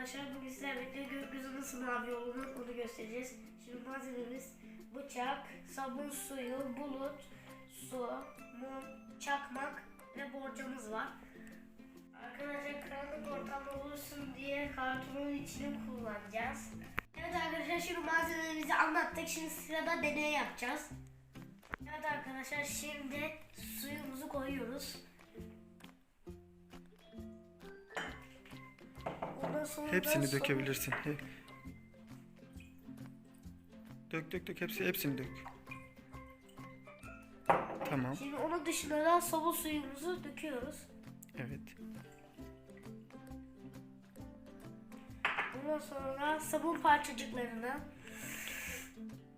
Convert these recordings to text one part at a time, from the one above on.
arkadaşlar bugün sizlerle gökyüzü nasıl mavi olur onu göstereceğiz. Şimdi malzememiz bıçak, sabun suyu, bulut, su, mum, çakmak ve borcamız var. Arkadaşlar karanlık ortamda olursun diye kartonun içini kullanacağız. Evet arkadaşlar şimdi malzemelerimizi anlattık. Şimdi sırada deney yapacağız. Evet arkadaşlar şimdi suyumuzu koyuyoruz. Sonra Hepsini sonra- dökebilirsin. He- Dök dök dök hepsi hepsini dök. Tamam. Şimdi onun dışına da sabun suyumuzu döküyoruz. Evet. Ondan sonra sabun parçacıklarını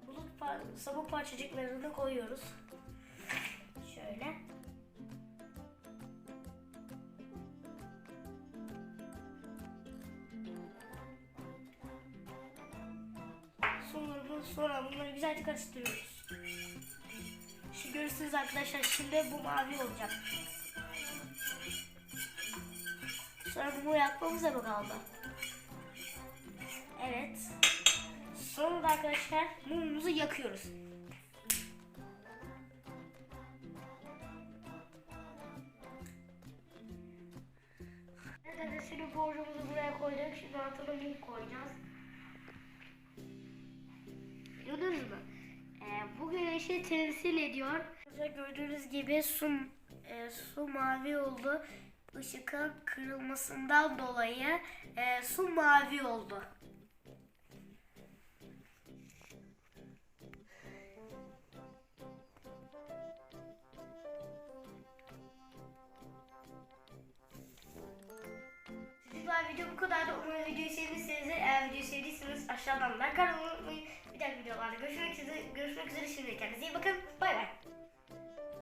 bulut par- sabun parçacıklarını koyuyoruz. Şöyle. Sonra, sonra bunları güzelce karıştırıyoruz. Şimdi görürsünüz arkadaşlar şimdi bu mavi olacak. Sonra bunu yakmamıza mı kaldı? Evet. Sonra da arkadaşlar mumumuzu yakıyoruz. Evet arkadaşlar borcumuzu buraya koyduk. Şimdi altına mum koyacağız. Güneşi temsil ediyor. Gördüğünüz gibi su, e, su mavi oldu. Işıkın kırılmasından dolayı e, su mavi oldu. Çocuklar video bu kadar da umarım videoyu sevdiyseniz eğer videoyu sevdiyseniz aşağıdan like atmayı unutmayın diğer videolarda görüşmek üzere. Görüşmek üzere şimdi kendinize iyi bakın. Bay bay.